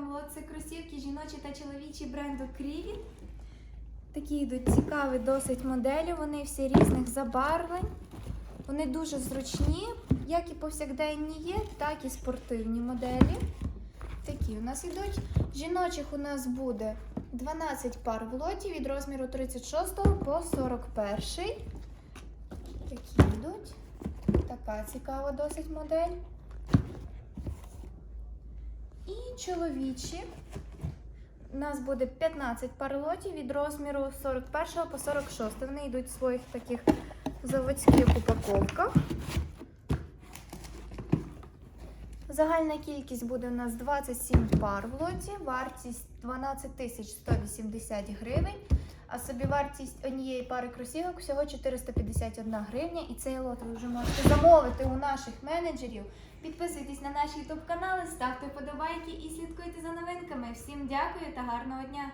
вам. Це кросівки жіночі та чоловічі бренду Кріві. Такі йдуть цікаві досить моделі. Вони всі різних забарвлень. Вони дуже зручні, як і повсякденні є, так і спортивні моделі. Такі у нас йдуть. Жіночих у нас буде 12 пар в лоті від розміру 36 по 41. Такі йдуть. Така цікава досить модель. І чоловічі. У нас буде 15 пар лотів від розміру 41 по 46. Вони йдуть в своїх таких заводських упаковках. Загальна кількість буде у нас 27 пар в лоті, вартість 12 180 гривень, а собівартість однієї пари кросівок всього 451 гривня. І цей лот ви вже можете замовити у наших менеджерів. Підписуйтесь на наші ютуб канали, ставте вподобайки і слідкуйте за новинками. Всім дякую та гарного дня!